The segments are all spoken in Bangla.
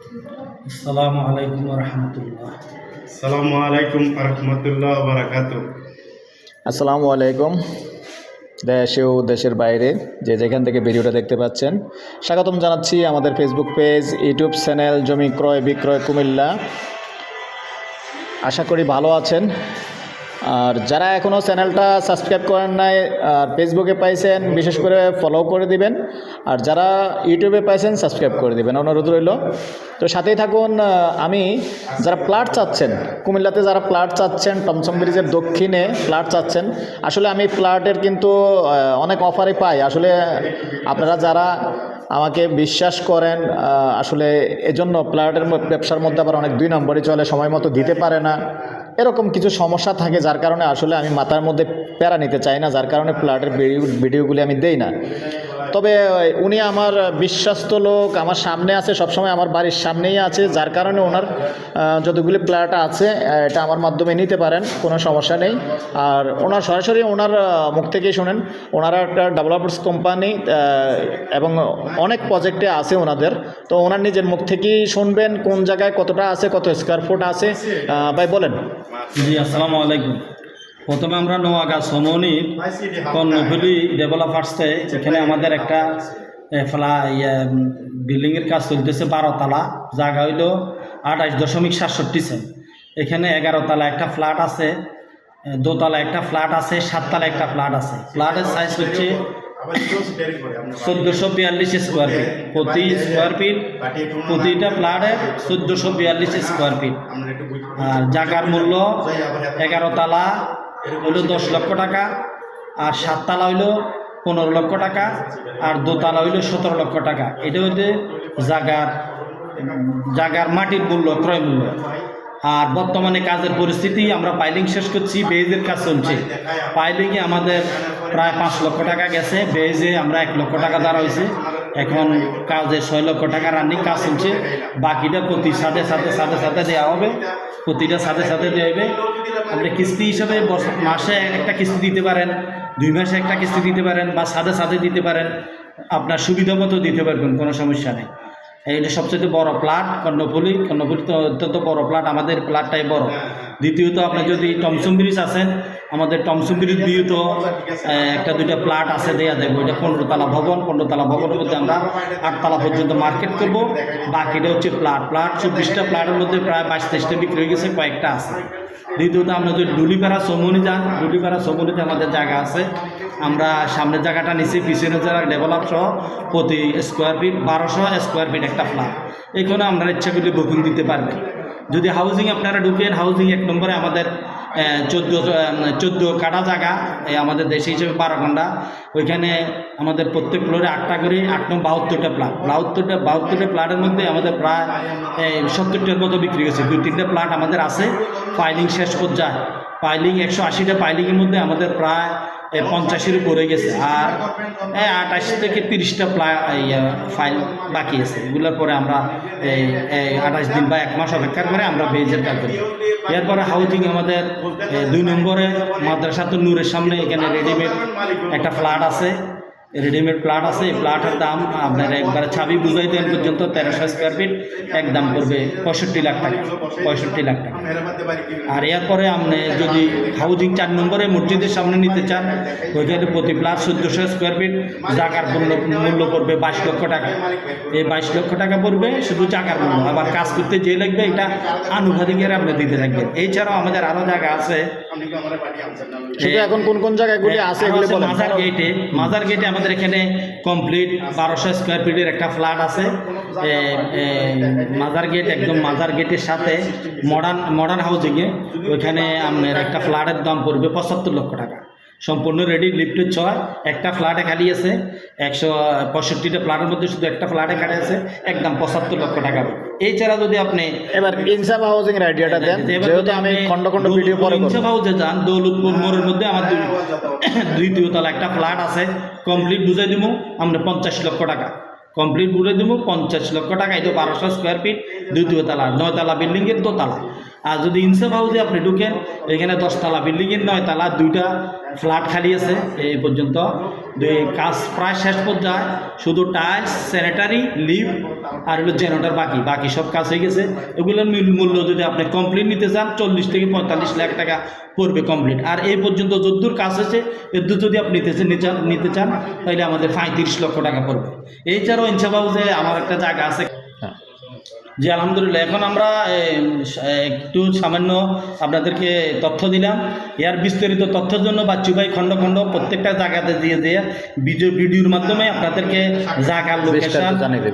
আসসালামু আলাইকুম রহমতুল্লাহ সালামু আলাইকুম রহমতুল্লাহ বারাকাতু আসসালামু আলাইকুম দেশে ও দেশের বাইরে যে যেখান থেকে ভিডিওটা দেখতে পাচ্ছেন। স্বাগতম জানাচ্ছি আমাদের ফেসবুক পেজ ইউটিউব চ্যানেল জমি ক্রয় বিক্রয় কুমিল্লা। আশা করি ভালো আছেন। আর যারা এখনও চ্যানেলটা সাবস্ক্রাইব করেন নাই আর ফেসবুকে পাইছেন, বিশেষ করে ফলো করে দিবেন। আর যারা ইউটিউবে পাইছেন সাবস্ক্রাইব করে দিবেন। অনুরোধ রইল। তো সাথেই থাকুন আমি যারা প্লাট চাচ্ছেন, কুমিল্লাতে যারা প্লাট চাচ্ছেন, টমসম ব্রিজের দক্ষিণে প্লাট চাচ্ছেন, আসলে আমি প্লাটের কিন্তু অনেক অফারে পাই। আসলে আপনারা যারা আমাকে বিশ্বাস করেন আসলে এজন্য প্লাটের ব্যবসার মধ্যে আবার অনেক দুই নম্বরই চলে, সময় মতো দিতে পারে না। এরকম কিছু সমস্যা থাকে যার কারণে আসলে আমি মাথার মধ্যে প্যারা নিতে চাই না, যার কারণে ফ্ল্যাটের ভিডিও ভিডিওগুলি আমি দেই না। তবে উনি আমার বিশ্বস্ত লোক, আমার সামনে আছে, সবসময় আমার বাড়ির সামনেই আছে, যার কারণে ওনার যতগুলি প্লাট আছে এটা আমার মাধ্যমে নিতে পারেন, কোনো সমস্যা নেই। আর ওনার, সরাসরি ওনার মুখ থেকেই শোনেন, ওনারা একটা ডেভেলপার্স কোম্পানি এবং অনেক প্রজেক্টে আছে ওনাদের। তো ওনার নিজের মুখ থেকেই শুনবেন, কোন জায়গায় কতটা আছে, কত স্কোয়ার ফুট আছে ভাই, বলেন। জি, আসসালামু আলাইকুম। প্রথমে আমরা নোয়াগা সমনির কর্ণফুলি ডেভেলপার্সে এখানে আমাদের একটা ফ্লা ইয়ে বিল্ডিংয়ের কাজ চলতেছে বারো তালা জায়গা হইল আঠাশ দশমিক সাতষট্টি সেন্ট। এখানে এগারো তালা একটা ফ্ল্যাট আছে দোতলা একটা ফ্ল্যাট আছে, সাততলা একটা ফ্ল্যাট আছে। ফ্ল্যাটের সাইজ হচ্ছে চোদ্দোশো বিয়াল্লিশ স্কোয়ার ফিট প্রতি স্কোয়ার ফিট প্রতিটা ফ্ল্যাটে চোদ্দোশো বিয়াল্লিশ স্কোয়ার ফিট আর জায়গার মূল্য এগারো হইল দশ লক্ষ টাকা, আর সাততলা হইল পনেরো লক্ষ টাকা, আর দোতলা হইল সতেরো লক্ষ টাকা। এটা হইতে জাগার জাগার মাটির মূল্য, ক্রয় মূল্য। আর বর্তমানে কাজের পরিস্থিতি, আমরা পাইলিং শেষ করছি, বেজের কাজ চলছে। পাইলিংয়ে আমাদের প্রায় পাঁচ লক্ষ টাকা গেছে, বেজে আমরা এক লক্ষ টাকা দ্বারা হয়েছে। এখন কাজে ছয় লক্ষ টাকা রানিং কাজ চলছে। বাকিটা প্রতি সাথে সাথে সাথে সাথে দেওয়া হবে। প্রতিটা সাথে সাথে দেওয়া হবে। আপনি কিস্তি হিসাবে মাসে একটা কিস্তি দিতে পারেন, দুই মাসে একটা কিস্তি দিতে পারেন বা সাথে সাথে দিতে পারেন। আপনার সুবিধা মতো দিতে পারবেন, কোনো সমস্যা নেই। এইটা সবচেয়ে বড় প্লাট কর্ণফুলি। কর্ণফুলি তো অত্যন্ত বড় প্লাট আমাদের প্লাটটাই বড়। দ্বিতীয়ত আপনি যদি টমসম ব্রিজ আছেন আমাদের টমসম ব্রিজ দ্বিতীয়ত একটা দুইটা প্লাট আছে, দেয়া দেবো এটা পনেরো তালা ভবন পনেরো তালা ভবনের মধ্যে আমরা আটতলা পর্যন্ত মার্কেট করব। বাকিটা হচ্ছে প্লাট প্লাট চব্বিশটা প্লাটের মধ্যে প্রায় বাইশ তেইশটা বিক্রি হয়ে গেছে, কয়েকটা আছে। দ্বিতীয়ত, আমরা যদি ডুলিপাড়া সমুনি যান ডুলিপাড়া সমুনিতে আমাদের জায়গা আছে। আমরা সামনের জায়গাটা নিচে পিছনের জায়গা ডেভেলপ সহ, প্রতি স্কোয়ার ফিট বারোশো স্কোয়ার ফিট একটা ফ্ল্যাট এখানে আপনারা ইচ্ছা করলে বুকিং দিতে পারবেন যদি হাউজিং আপনারা ঢুকেন হাউজিং এক নম্বরে আমাদের চোদ্দ চোদ্দ কাটা জায়গা এই আমাদের দেশে হিসেবে বারো ঘণ্টা। ওইখানে আমাদের প্রত্যেক ফ্লোরে আটটা করে আট নম্বর বাহাত্তরটা প্লাট বাহাত্তরটা বাহাত্তরটা প্লাটের মধ্যে আমাদের প্রায় সত্তরটার মতো বিক্রি হয়েছে। দুই, তিনটে প্লাট আমাদের আছে। ফাইলিং শেষ পর্যায়ে। পাইলিং একশো আশিটা পাইলিংয়ের মধ্যে আমাদের প্রায় পঞ্চাশের উপরে গেছে। আর আঠাশ থেকে তিরিশটা ফাইল বাকি আছে। এগুলোর পরে আমরা এই আঠাশ দিন বা এক মাস অপেক্ষা করে আমরা বেজের কাজ করি। এরপরে হাউজিং আমাদের দুই নম্বরে মাদ্রাসাতুল নূরের সামনে এখানে রেডিমেড একটা ফ্ল্যাট আছে। রেডিমেড প্লাট আছে এই প্লাটের দাম আপনার একবারে ছাবি বুঝাই দেন পর্যন্ত তেরোশো স্কোয়ার ফিট এক দাম পড়বে পঁয়ষট্টি লাখ টাকা পঁয়ষট্টি লাখ টাকা। আর এরপরে আপনি যদি হাউজিং চার নম্বরে মসজিদের সামনে নিতে চান ওইখানে প্রতি প্লাট চোদ্দোশো স্কোয়ার ফিট জাগার মূল্য মূল্য পড়বে বাইশ লক্ষ টাকা। এই বাইশ লক্ষ টাকা পড়বে শুধু জাগার মূল্য আবার কাজ করতে যে লাগবে এটা আনুপাতিকের আপনি দিতে থাকবেন। এছাড়াও আমাদের আরও জায়গা আছে। সেটা এখন কোন কোন জায়গাগুলি আছে এগুলি আছে মাজার গেটে মাজার গেটে আমাদের এখানে কমপ্লিট বারোশো স্কোয়ার ফিটের একটা ফ্ল্যাট আছে। মাজার গেট একদম মাজার গেটের সাথে মডার্ন মডার্ন হাউজিংয়ে ওইখানে আপনার একটা ফ্ল্যাটের দাম পড়বে পঁচাত্তর লক্ষ টাকা। সম্পূর্ণ রেডি লিফটের ছয় একটা ফ্ল্যাটে খালি আছে একশো পঁয়ষট্টিটা ফ্ল্যাটের মধ্যে শুধু একটা ফ্ল্যাটে খালি আছে একদম পঁচাত্তর লক্ষ টাকা এছাড়া যদি আপনি এবার ইনসাফ হাউজিং এর আইডিয়াটা দেন যেহেতু আমি খন্ড খন্ড ভিডিও পরে ইনসাফ হাউসে যান দৌলতপুর মোড়ের মধ্যে আমার দুই দ্বিতীয় তলা একটা ফ্ল্যাট আছে কমপ্লিট বুঝাই দিব আমরা পঞ্চাশ লক্ষ টাকা। কমপ্লিট বুঝে দিব পঞ্চাশ লক্ষ টাকা এই এটা বারোশো স্কোয়ার ফিট দ্বিতীয় তলা নয় তলা বিল্ডিংয়ের দোতলা। আর যদি ইনসাফ হাউসে আপনি ঢুকেন, এখানে দশতলা বিল্ডিংয়ের নয় তালা, দুইটা ফ্ল্যাট খালি আছে, এই পর্যন্ত। দুই কাজ প্রায় শেষ পর্যায়ে, শুধু টাইলস, স্যানিটারি লিফ আর হলো জেনারেটর বাকি। বাকি সব কাজ হয়ে গেছে। এগুলোর মূল্য যদি আপনি কমপ্লিট নিতে চান, চল্লিশ থেকে পঁয়তাল্লিশ লাখ টাকা পড়বে কমপ্লিট আর এই পর্যন্ত যদ্দূর কাজ হয়েছে, এদ্দূর যদি আপনি নিতে চান- নিতে চান, তাহলে আমাদের পঁয়ত্রিশ লক্ষ টাকা পড়বে। এছাড়াও ইনসাফ হাউসে আমার একটা জায়গা আছে। জি আলহামদুলিল্লাহ এখন আমরা একটু সামান্য আপনাদেরকে তথ্য দিলাম এর বিস্তারিত তথ্যের জন্য বাচ্চু ভাই খণ্ড খণ্ড প্রত্যেকটা জায়গাতে দিয়ে দিয়ে ভিডিও ভিডিওর মাধ্যমে আপনাদেরকে জায়গার লোকেশন।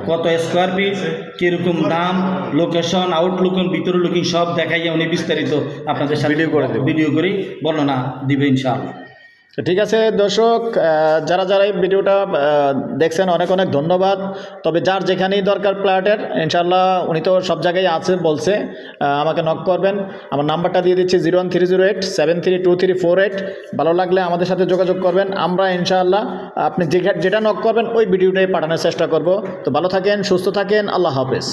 কত স্কোয়ার ফিট কীরকম দাম লোকেশন আউটলুক ভিতর লুকিং সব দেখাইয়া উনি বিস্তারিত আপনাদের সাথে ভিডিও করে। ভিডিও করে বর্ণনা দিবে ইনশাআল্লাহ ঠিক আছে, দর্শক যারা যারা এই ভিডিওটা দেখছেন, অনেক অনেক ধন্যবাদ। তবে যার যেখানেই দরকার প্ল্যাটের ইনশাল্লাহ উনি তো সব জায়গায় আছে বলছে আমাকে নক করবেন। আমার নাম্বারটা দিয়ে দিচ্ছি zero one three zero eight, seven three two three four eight. ভালো লাগলে আমাদের সাথে যোগাযোগ করবেন। আমরা ইনশাআল্লাহ আপনি যেটা যেটা নক করবেন, ওই ভিডিওটাই পাঠানোর চেষ্টা করব। তো ভালো থাকেন, সুস্থ থাকেন, আল্লাহ হাফেজ।